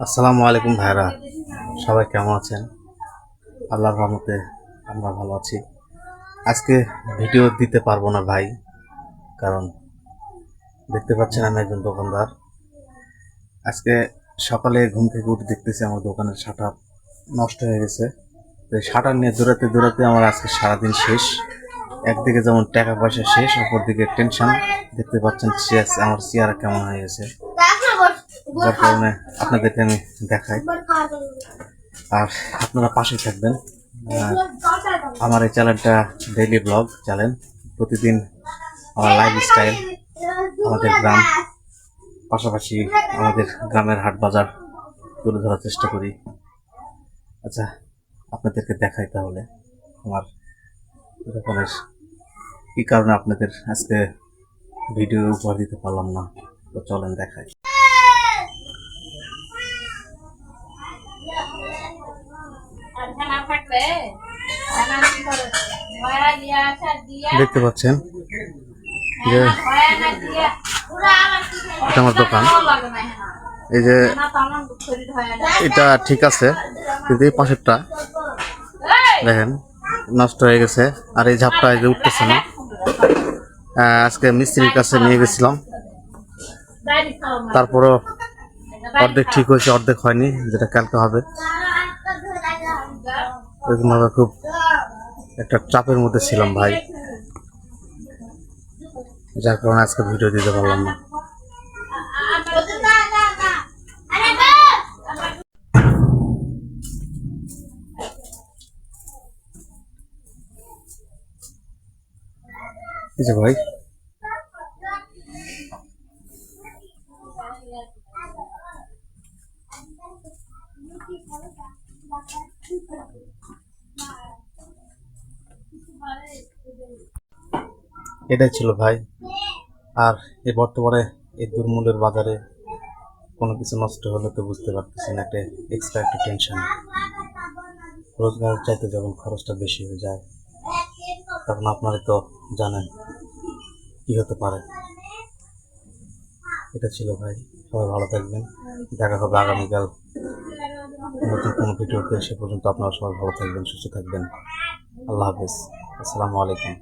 আসসালামু আলাইকুম ভাইরা সবাই কেমন আছেন? আল্লাহর রহমতে আমরা ভালো আছি। আজকে ভিডিও দিতে পারব না ভাই, কারণ দেখতে পাচ্ছেন আমি একজন দোকানদার। আজকে সকালে ঘুম থেকে উঠে দেখতেছি আমার দোকানের শাটার নষ্ট হয়ে গেছে। তো শাটার নিয়ে দৌড়াতে দৌড়াতে আমার আজকে সারাদিন শেষ। একদিকে যেমন টাকা পয়সা শেষ, অপরদিকে টেনশন দেখতে পাচ্ছেন আমার চেয়ার কেমন হয়ে গেছে। যার কারণে আপনাদেরকে আমি দেখাই। আর আপনারা পাশে থাকবেন। আমার এই চ্যানেলটা ডেইলি ব্লগ চ্যানেল প্রতিদিন আমার লাইফ স্টাইল আমাদের গ্রাম। পাশাপাশি আমাদের গ্রামের হাট বাজার তুলে ধরার চেষ্টা করি। আচ্ছা আপনাদেরকে দেখাই তাহলে আমার দোকানের কি কারণে আপনাদের আজকে ভিডিও উপহার দিতে পারলাম না। তো চলেন দেখাই। দেখতে পাচ্ছেন যে এটা আমার দোকান। এই যে এটা ঠিক আছে, কিন্তু এই পাশেরটা দেখেন, নষ্ট হয়ে গেছে, আর এই ঝাপটা এই যে উঠতেছে না। আজকে মিস্ত্রির কাছে নিয়ে গেছিলাম। তারপরও অর্ধেক ঠিক হয়েছে, অর্ধেক হয়নি, যেটা কালকে হবে। ভাবে খুব একটা চাপের মধ্যে ছিলাম ভাই। যার কারণে আজকে ভিডিও দিতে পারলাম না। এই যে ভাই এটাই ছিল ভাই। আর এই বর্তমানে এই দুর্মূল্যের বাজারে কোনো কিছু নষ্ট হলে তো বুঝতে পারতেছি না, একটা এক্সট্রা একটা টেনশন রোজগার চাইতে যখন খরচটা বেশি হয়ে যায়, তখন আপনারা তো জানেন কি হতে পারে। এটা ছিল ভাই, সবাই ভালো থাকবেন। দেখা হবে আগামীকাল নতুন কোনো ভিডিওতে, সে পর্যন্ত আপনারা সবাই ভালো থাকবেন, সুস্থ থাকবেন। আল্লাহ হাফিজ। আসসালামু আলাইকুম।